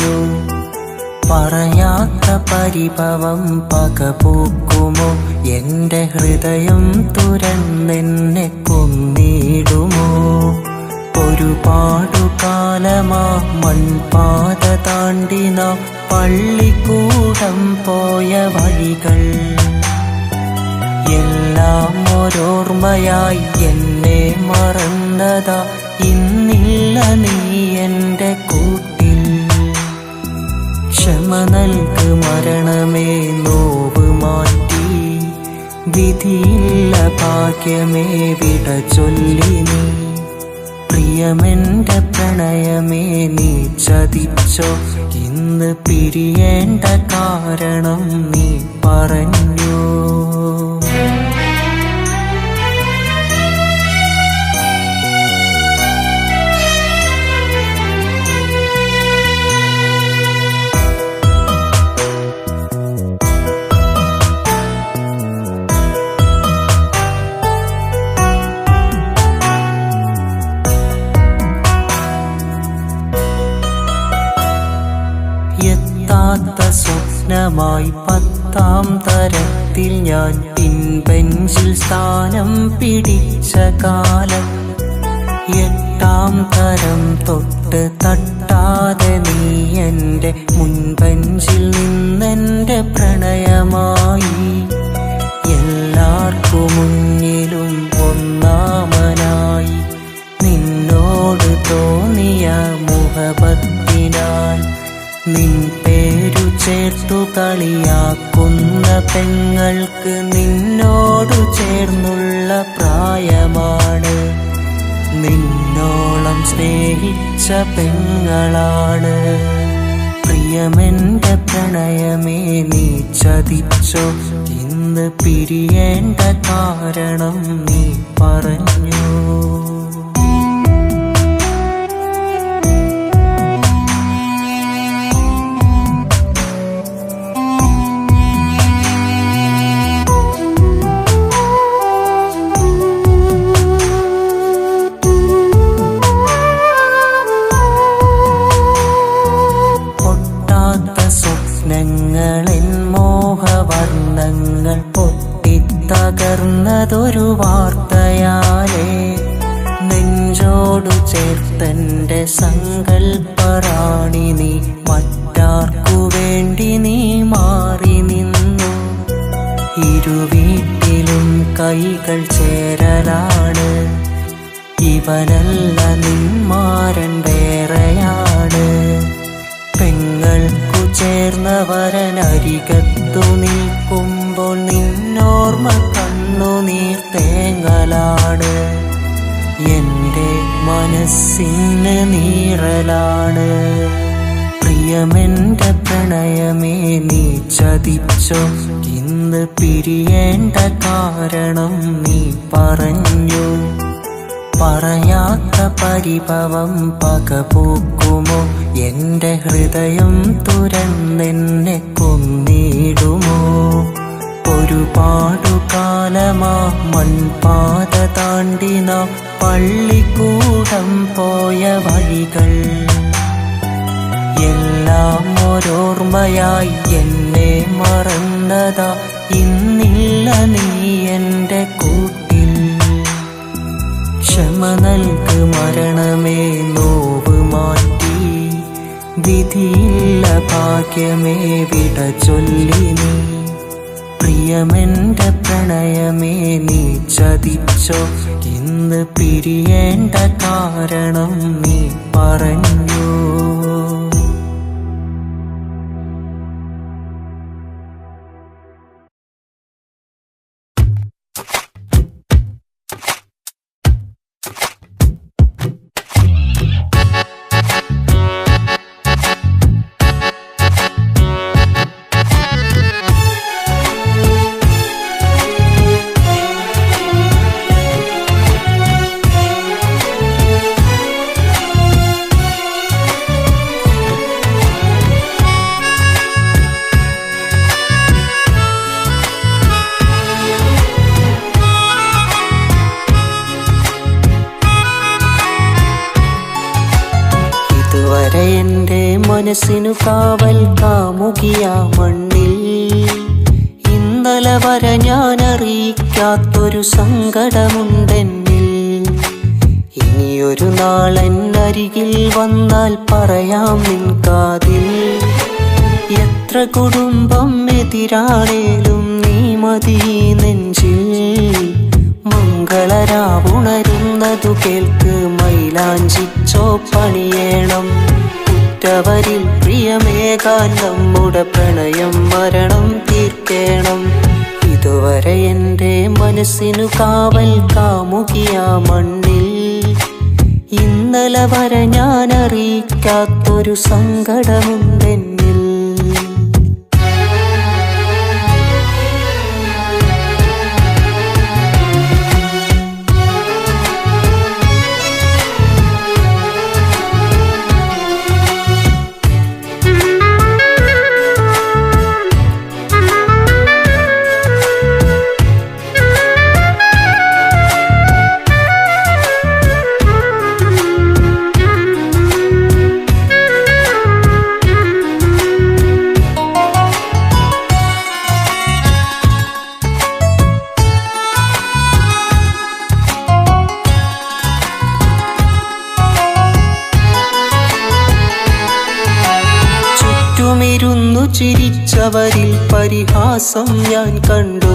പറഞ്ഞു. പറയാത്ത പരിഭവം പകപൂക്കുമോ? എന്റെ ഹൃദയം തുരന്നെന്നെ കൊന്നിടുമോ? ഒരുപാടു കാലമാ മൺപാത താണ്ടി നാം പള്ളിക്കൂടം പോയ വഴികൾ. എല്ലാം ഓരോർമ്മയായി എന്നെ മറന്നതാ. ഇന്നില്ല നീ എന്റെ കൂട്ടിൽ ക്ഷമ നൽകു മരണമേ നോവ് മാറ്റി. വിധിയില്ല ഭാഗ്യമേ വിട ചൊല്ലി പ്രിയമെന്റെ പ്രണയമേ നീ ചതിച്ചോ. ഇന്ന് പിരിയേണ്ട കാരണം നീ പറഞ്ഞു. സ്വപ്നമായി പത്താം തരത്തിൽ ഞാൻ പിൻബെഞ്ചിൽ സ്ഥാനം പിടിച്ച കാലം. എട്ടാം തരം തൊട്ട് തട്ടാതെ നീ എന്റെ മുൻപെൻസിൽ നിന്നെന്റെ പ്രണയമായി. എല്ലാവർക്കും മുന്നിലും ഒന്നാമനായി. നിന്നോട് തോന്നിയ മുഖപത്തിനാൽ നിൻ പേരു ചേർത്തു കളിയാക്കുന്ന പെങ്ങൾക്ക് നിന്നോടു ചേർന്നുള്ള പ്രായമാണ്. നിന്നോളം സ്നേഹിച്ച പെങ്ങളാണ്. പ്രിയമെന്റെ പ്രണയമേ നീ ചതിച്ചോ? ഇന്ന് പിരിയേണ്ട കാരണം നീ പറഞ്ഞു. പൊട്ടിത്തകർന്നതൊരു വാർത്തയാലേ. നെഞ്ചോടു ചേർത്തന്റെ സങ്കൽപ്പറാണി നീ. മറ്റാർക്കു വേണ്ടി നീ മാറി നിന്നു. ഇരുവീട്ടിലും കൈകൾ ചേരലാണ്. ഇവനല്ല നിന്മാരൻ വേറെയാണ്. പെങ്ങൾക്കു ചേർന്നവരനരികത്തു നിൽക്കുമ്പോൾ നിന്നോർമ്മ കണ്ണു നീർ തേങ്ങലാണ്. എന്റെ മനസ്സിന് നീറലാണ്. പ്രിയമെന്റെ പ്രണയമേ നീ ചതിച്ചോ? ഇന്ന് പിരിയേണ്ട കാരണം നീ പറഞ്ഞു. പറയാത്ത പരിഭവം പകപൂക്കുമോ എന്റെ ഹൃദയം തുരന്നെന്നെ കൊന്നിടുമോ? ഒരുപാടു കാലമാ മൺപാത താണ്ടി നാം പള്ളിക്കൂടം പോയ വഴികൾ. എല്ലാം ഓരോർമ്മയായി എന്നെ മറന്നതാ ഇന്നില്ല നീ എന്റെ കൂട്ടിൽ. ക്ഷമ നൽകു മരണമേ നോവ് മാറ്റി. വിധിയില്ല ഭാഗ്യമേ വിട ചൊല്ലി നീ. പ്രിയമെന്റെ പ്രണയമേ നീ ചതിച്ചോ? ഇന്ന് പിരിയേണ്ട കാരണം നീ പറഞ്ഞു. മനസ്സിനു കാവൽ കാമുകിയ മണ്ണിൽ. ഇന്നലെ വരെ ഞാൻ അറിയിക്കാത്തൊരു സങ്കടമുണ്ടെന്നിൽ. ഇനിയൊരു നാളൻ അരികിൽ വന്നാൽ പറയാം നിൻ കാതിൽ. എത്ര കുടുംബം എതിരാളേലും നീ മതി നെഞ്ചിൽ. മംഗളരാവുണരുന്നതു കേൾക്ക് മൈലാഞ്ചിച്ചോ പണിയേണം ഉറ്റവരിൽ പ്രിയമേകാൻ നമ്മുടെ പ്രണയം മരണം തീർക്കേണം. ഇതുവരെ എന്റെ മനസ്സിനു കാവൽ കാമുകിയ മണ്ണിൽ ഇന്നലെ വരെ ഞാൻ അറിയിക്കാത്തൊരു സങ്കടമുണ്ടെന്നിൽ ചുറ്റുമിരുന്നു ചിരിച്ചവരിൽ പരിഹാസം ഞാൻ കണ്ടു.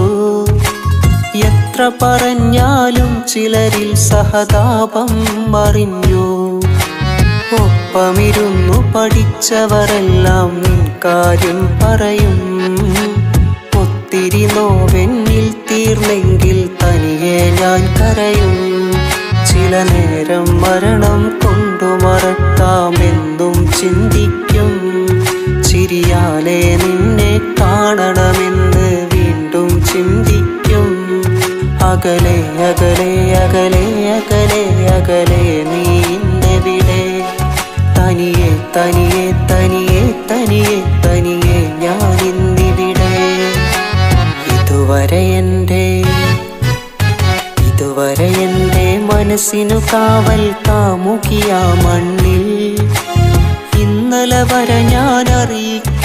എത്ര പറഞ്ഞാലും ചിലരിൽ സഹതാപം മറിഞ്ഞു ഒപ്പമിരുന്നു പഠിച്ചവരെല്ലാം കാര്യം പറയും. ഒത്തിരി നോവെന്നിൽ തീർന്നെങ്കിൽ തനിയെ ഞാൻ കരയും. ചില നേരം മരണം കൊണ്ടു മറക്കാമെന്നും ചിന്തിക്കും. ചിരിയാലെ നിന്നെ കാണണമെന്ന് വീണ്ടും ചിന്തിക്കും. അകലെ അകലെ അകലെ അകലെ അകലെ നീ ഇന്നെവിടെ തനിയെ തനിയെ തനിയെ തനിയെ തനിയെ ഞാൻ ഇന്നിവിടെ. ഇതുവരെ എന്റെ ഇതുവരെ എന്റെ മനസ്സിനു കാവൽ കാമുകിയ മണ്ണിൽ ഇന്നലെ വരെ ഞാൻ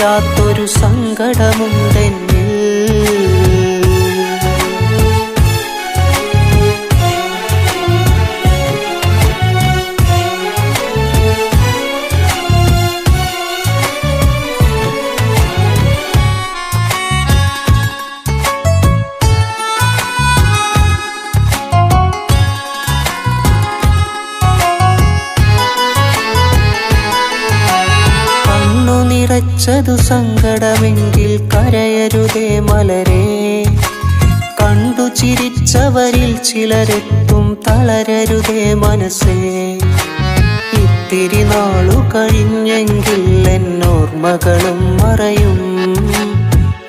അറിയിക്കാത്തൊരു സങ്കടമുണ്ടെന്നിൽ നിറച്ചതു സങ്കടമെങ്കിൽ കരയരുതേ മലരെ. കണ്ടു ചിരിച്ചവരിൽ ചിലരെത്തും തളരരുതേ മനസ്സേ. ഇത്തിരി നാളു കഴിഞ്ഞെങ്കിൽ എന്നോർമ്മകളും മറയും.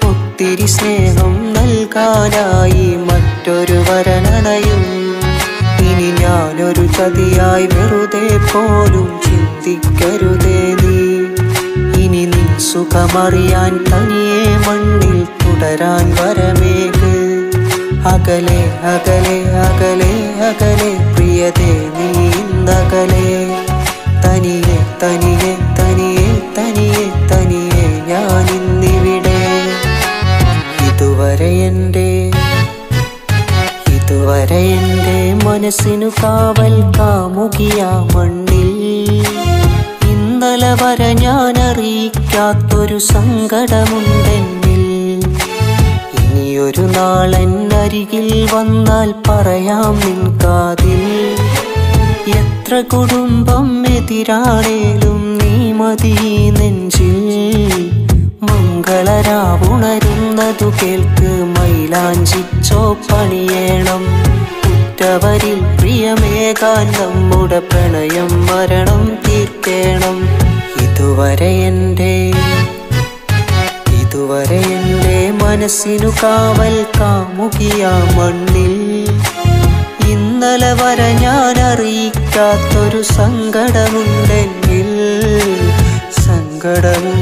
ഒത്തിരി സ്നേഹം നൽകാനായി മറ്റൊരു വരനണയും ഇനി ഞാനൊരു ചതിയായി വെറുതെ പോലും ചിന്തിക്കരുതേ നീ. സുഖമറിയാൻ തനിയെ മണ്ണിൽ തുടരാൻ വരമേക്. അകലെ അകലെ അകലെ അകലെ പ്രിയതേ നീ ഇന്നകലെ. തനിയെ തനിയെ തനിയെ തനിയെ തനിയെ ഞാൻ ഇന്നിവിടെ ഇതുവരെ എന്റെ ഇതുവരെ എന്റെ മനസ്സിനു കാവൽ കാമുകിയ മണ്ണിൽ. ഇന്നലെ വരെ ഞാൻ അറിയിക്കാത്തൊരു സങ്കടമുണ്ടെന്നിൽ. ഇനിയൊരു നാൾ അരികിൽ വന്നാൽ പറയാം നിൻ കാതിൽ. എത്ര കുടുംബം എതിരാളേലും നീ മതി നെഞ്ചിൽ. മംഗളരാവുണരുന്നതു കേൾക്ക് മൈലാഞ്ചിച്ചോ പണിയേണം ഉറ്റവരിൽ പ്രിയമേകാൻ നമ്മുടെ പ്രണയം മരണം തീർക്കേണം. ഇതുവരെ എന്റെ ഇതുവരെ എന്റെ മനസ്സിനു കാവൽ കാമുകിയ മണ്ണിൽ ഇന്നലെ വരെ ഞാൻ അറിയിക്കാത്തൊരു സങ്കടമുണ്ടെന്നിൽ സങ്കടമുണ്ടെന്നിൽ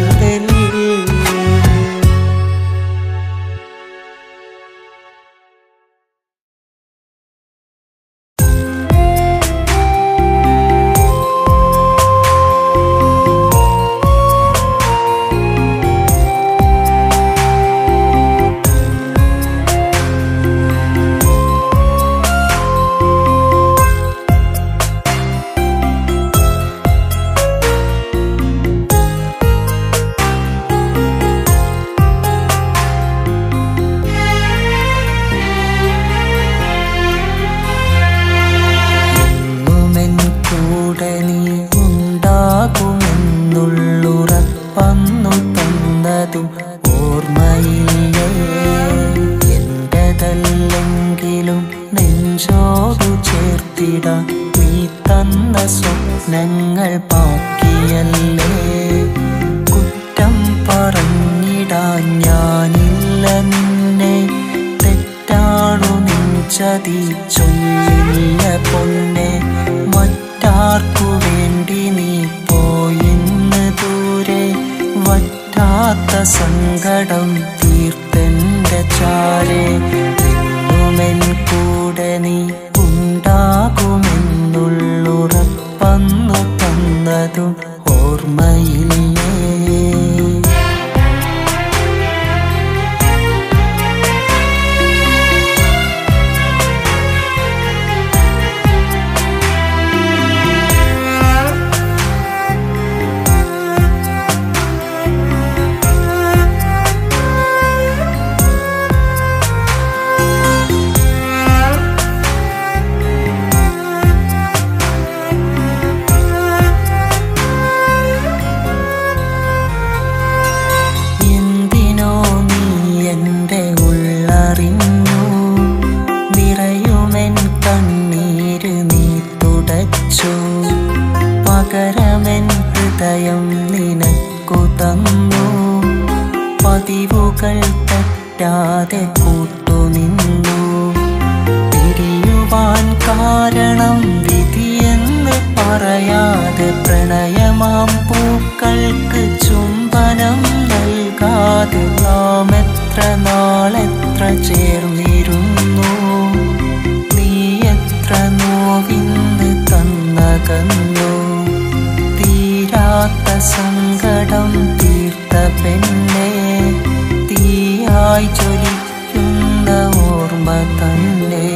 വറ്റാത്ത സങ്കടം തീർത്തെന്റെ ചാരേ എന്നുമെൻ കൂടെ ചേർന്നിരുന്നു? നീ എത്ര നോവിന്ന് തന്നകന്നു? തീരാത്ത സങ്കടം തീർത്ത പെണ്ണെ തീയായി ചൊലിക്കുന്ന ഓർമ്മ തന്നെ.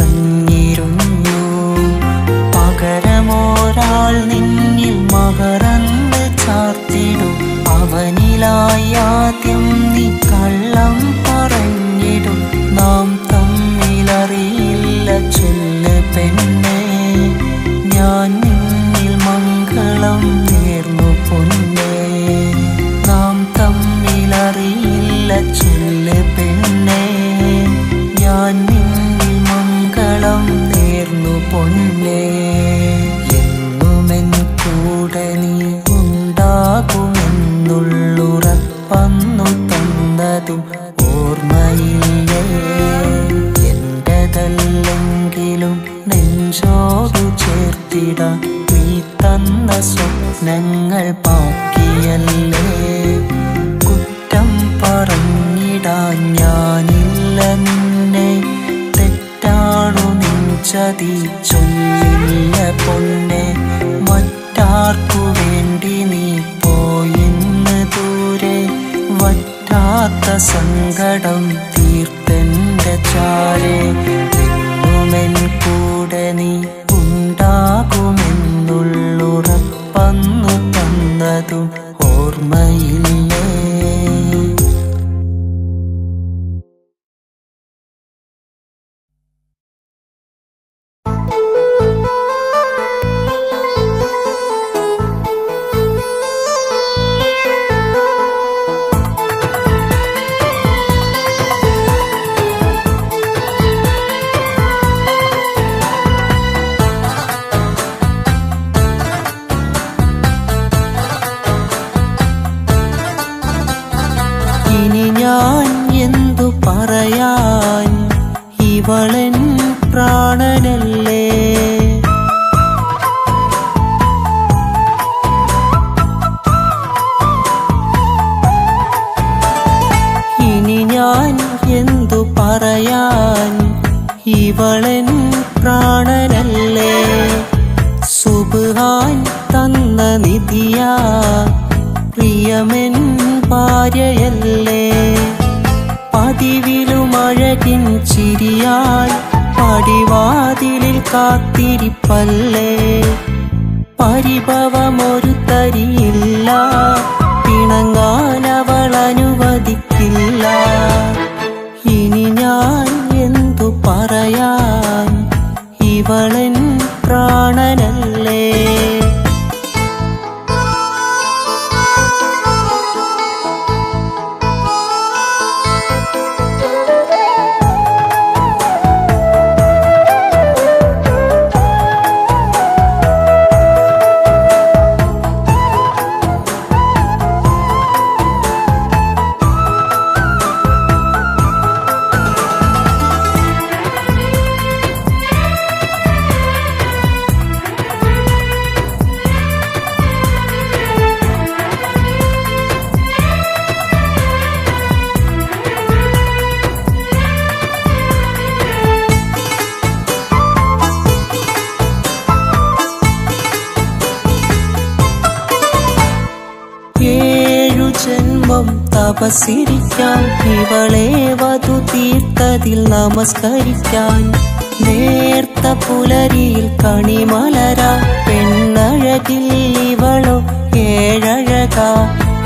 നിറഞ്ഞിരുന്നു പകരമോരാൾ നിന്നിൽ മകറന്ന് ചാർത്തിടും. അവനിലായി ആദ്യം നീ കള്ളം പറഞ്ഞിടും. നാം തമ്മിലറിയില്ല ചൊല്ല് പെണ്ണെ. ഞാൻ നിന്നിൽ മംഗളം നേർന്നു പൊന്നെ. നാം തമ്മിലറിയില്ല ചൊല്ല് പെണ്ണെ തന്നതും ഓർമ്മയില്ലേ? എന്റെതല്ലെങ്കിലും നെഞ്ചോടു ചേർത്തിടാൻ നീ തന്ന സ്വപ്നങ്ങൾ ബാക്കിയല്ലേ? കുറ്റം പറഞ്ഞിടാൻ ഞാനില്ല നിന്നെ തെറ്റാണു നിഞ്ചതി സങ്കടം തീർത്തെന്റെ ചാരേ കൂടെ നീ ഉണ്ടാകുമെന്നുള്ളുറപ്പന്നു തന്നതും പറയാൻ ഇവളൻ പ്രാണനല്ലേ? ഇനി ഞാൻ എന്തു പറയാൻ ഇവളൻ പ്രാണനല്ലേ? സുബാൻ തന്ന നിധിയ പ്രിയമെൻ ഭാര്യയല്ലേ? പതിവിലുമഴകിൻ ചിരിയാൽ പടിവാതിലിൽ കാത്തിരിപ്പല്ലേ? പരിഭവമൊരു തപസിരിക്കാൻ ഇവളെ വധു തീർത്തതിൽ നമസ്കരിക്കാൻ നേർത്ത പുലരിയിൽ കണിമലര പെണ്ണഴകിൽ ഇവളോ ഏഴഴക.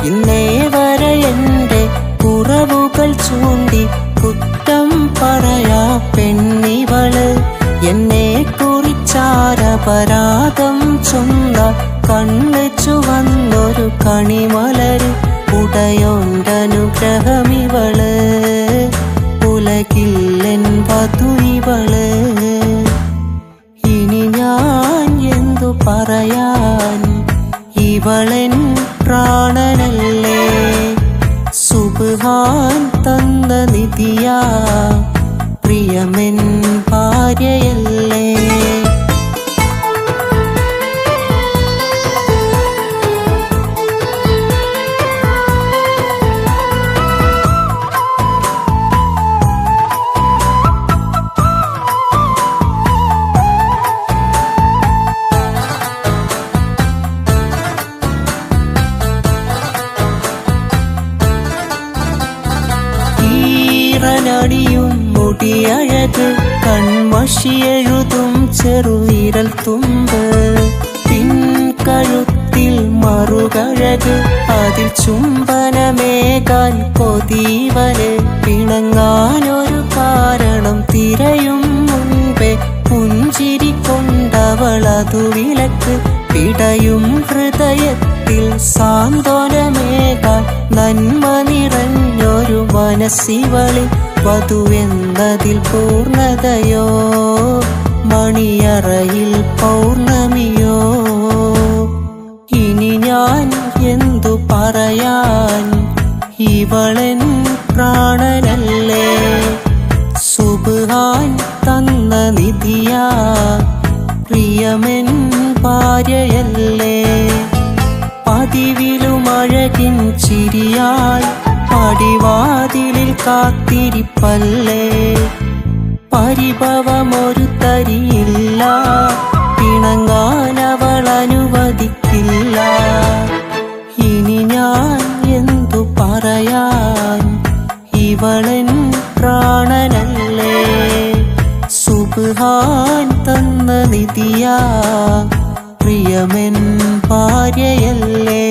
ഇന്നേ വരെ എന്റെ കുറവുകൾ ചൂണ്ടി കുറ്റം പറയാ പെണ്ണിവൾ. എന്നെ കുറിച്ചാരപരാധം ചൊന്ന കണ്ണ് പിണങ്ങാനൊരു കാരണം തിരയും മുൻപേ. പുഞ്ചിരി കൊണ്ടവളതു വിലക്ക് പിടയും ഹൃദയത്തിൽ സാന്ത്വനമേകാൻ നന്മ നിറഞ്ഞൊരു മനസ്സിവളിൽ വധുവെന്നതിൽ പൂർണതയോ? മണിയറയിൽ പൗർണമിയോ? ഇനി ഞാൻ എന്തു പറയാൻ? ഇവളൻ പ്രാണനല്ലേ? സുബാൻ തന്ന നിധിയാ പ്രിയമെൻ ഭാര്യയല്ലേ? പതിവിലുമഴകിൻ ചിരിയാൽ പടിവാതിലിൽ കാത്തിരിപ്പല്ലേ? പരിഭവമൊരു തരിയില്ല പിണങ്ങാനവൾ അനുവദിക്കില്ല. ഇനി ഞാൻ ഇവളൻ പ്രാണനല്ലേ? സുബാൻ തന്ന നിധിയാ പ്രിയമെൻ ഭാര്യയല്ലേ?